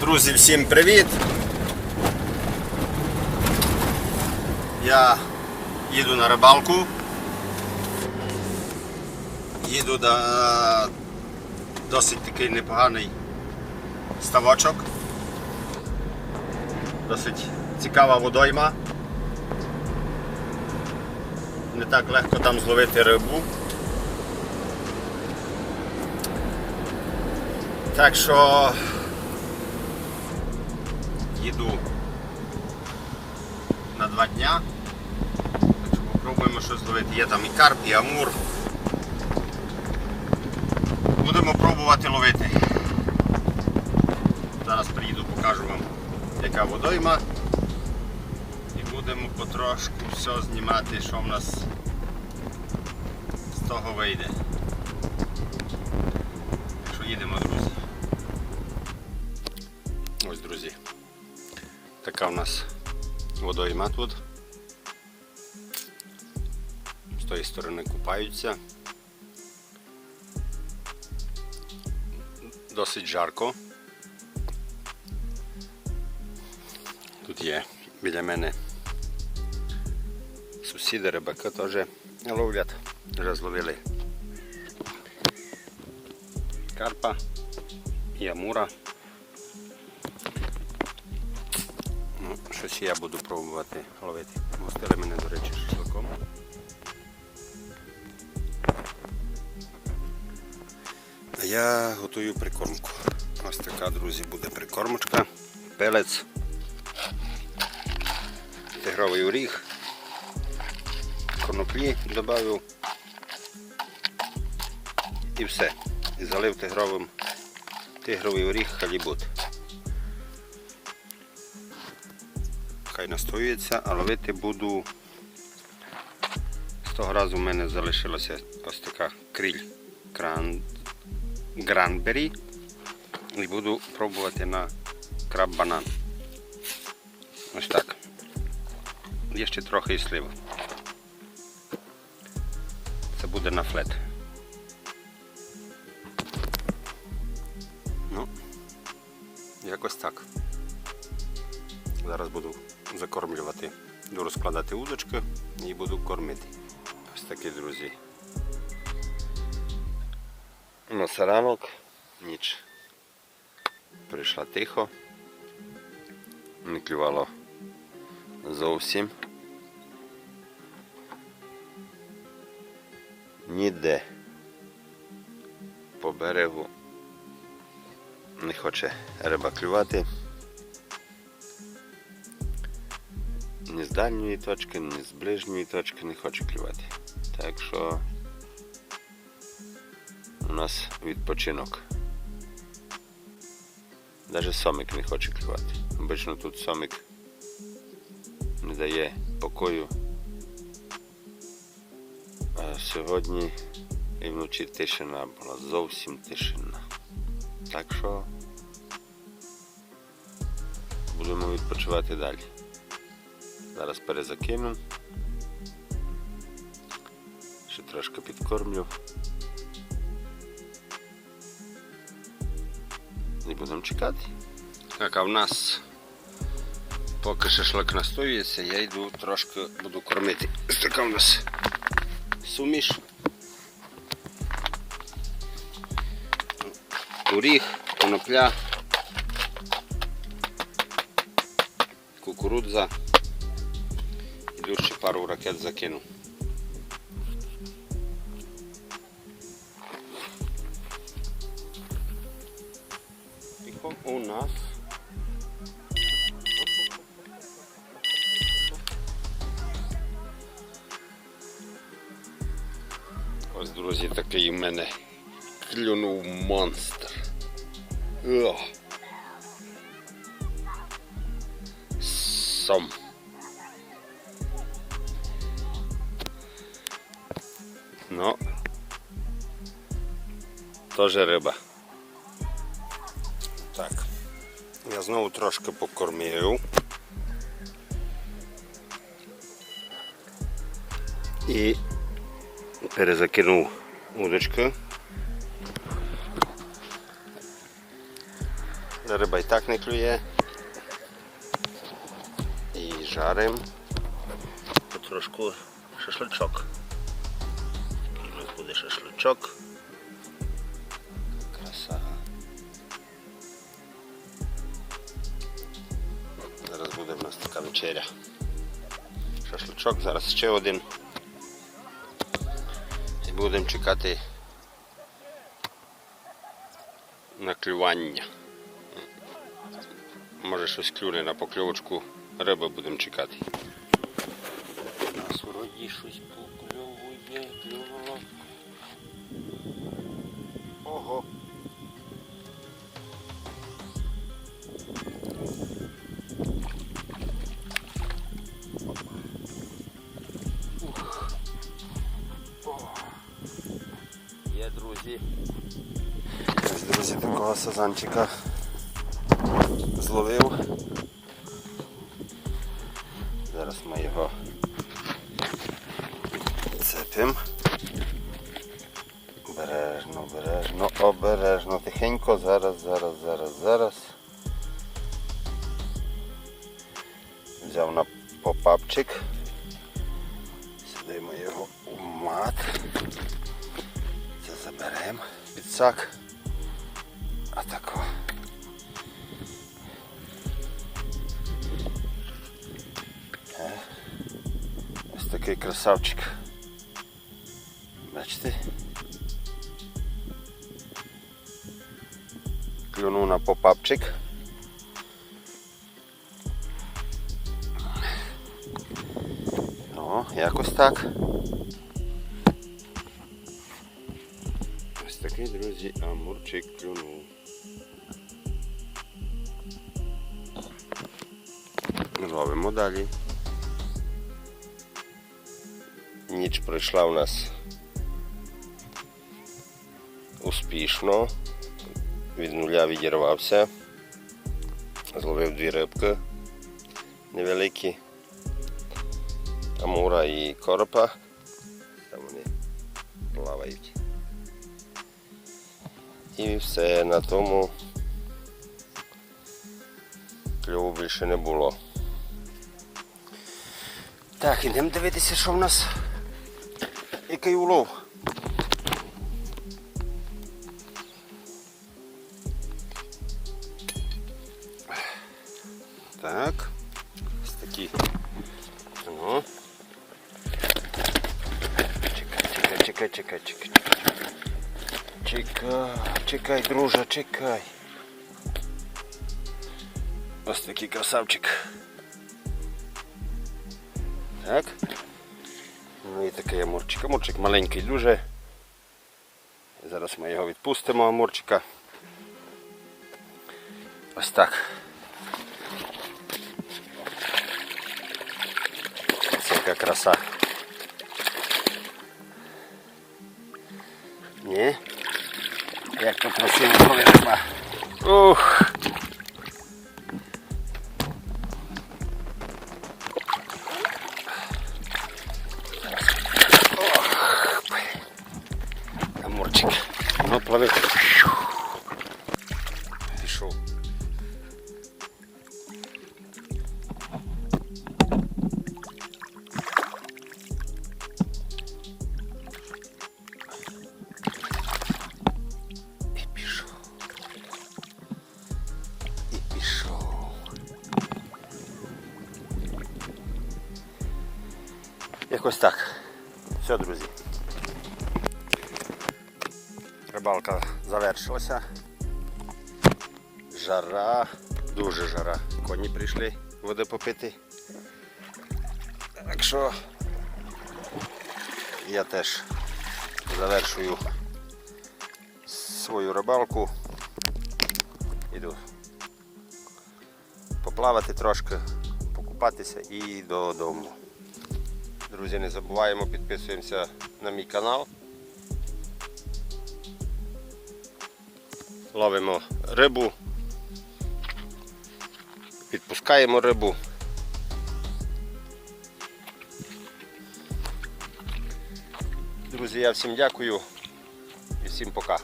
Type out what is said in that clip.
Друзі, всім привіт! Я їду на рибалку. Їду до досить такий непоганий ставочок. Досить цікава водойма. Не так легко там зловити рибу. Так що їду на два дня. Так що попробуємо щось зловити. Є там і карп, і амур. Будемо пробувати ловити. Зараз приїду, покажу вам, яка водойма. І будемо потрошку все знімати, що в нас з того вийде. Така в нас водойма тут. З тої сторони купаються. Досить жарко. Тут є біля мене сусіди рибаки теж ловлять. Вже зловили карпа і амура. Щось я буду пробувати ловити. Гостили мене, до речі, шашликом. А я готую прикормку. Ось така, друзі, буде прикормочка. Пелець, тигровий оріг, коноплі додав і все. І залив тигровим тигровий оріг халібут. Хай настоюється, а ловити буду. Того разу в мене залишилася ось така кріль кран... гранбері. І буду пробувати на краб банан. Ось так. Є ще трохи і слива. Це буде на флет. Ну, якось так. Зараз буду закормлювати, буду розкладати удочки і буду кормити. Ось такі, друзі. У нас ранок, ніч. Прийшла тихо. Не клювало зовсім. Ніде по берегу не хоче риба клювати. З дальньої точки, ні з ближньої точки не хоче клювати. Так що у нас відпочинок. Навіть сомик не хоче клювати. Обично тут сомик не дає покою. А сьогодні і вночі тишина була, зовсім тишина. Так що будемо відпочивати далі. Зараз перезакину. Ще трошки підкормлю. І будемо чекати. Так, а в нас поки шашлик настоюється, я йду трошки буду кормити. Ось така у нас суміш. Горіх, конопля, кукурудза. Іду ще пару ракет закину. Тихо у нас. Ось, друзі, такий у мене клюнув монстр. О! Теж риба. Так, я знову трошки покормив. І перезакинув удочку. Риба і так не клює. І жарим. Потрошку шашличок. Буде шашличок. Вечеря. Шашличок, зараз ще один. І будемо чекати на клювання. Може щось клюне на покльовочку риби будемо чекати. У нас вроді щось покльовує, Ось, друзі, такого сазанчика зловив. Зараз ми його цепимо. Обережно, обережно, обережно, тихенько, зараз, зараз, зараз, зараз. Взяв на попапчик. Заберемо. Підсак. Атако. Е, Ось такий красавчик. Бачите? Клюнув на попапчик. О, якось так. Такий, друзі, амурчик клюнув. Ловимо далі. Ніч пройшла у нас успішно. Від нуля відірвався. Зловив дві рибки невеликі. Амура і коропа. Там вони плавають. І все на тому кльову більше не було. Так, ідемо дивитися, що в нас який улов. Так. Ось такі. Ну. Чекай, чекай, чекай, чекай, чекай. Чекай, чекай, друже, чекай. Ось такий красавчик. Так. Ну і такий амурчик. Амурчик маленький дуже. Зараз ми його відпустимо, амурчика. Ось так. Це яка краса. Ні? Як тут красиво коли риба. Ух! Якось так. Все, друзі. Рибалка завершилася. Жара, дуже жара. Коні прийшли води попити. Так що я теж завершую свою рибалку. Іду поплавати трошки, покупатися і додому. Друзі, не забуваємо, підписуємося на мій канал. Ловимо рибу, підпускаємо рибу. Друзі, я всім дякую і всім пока.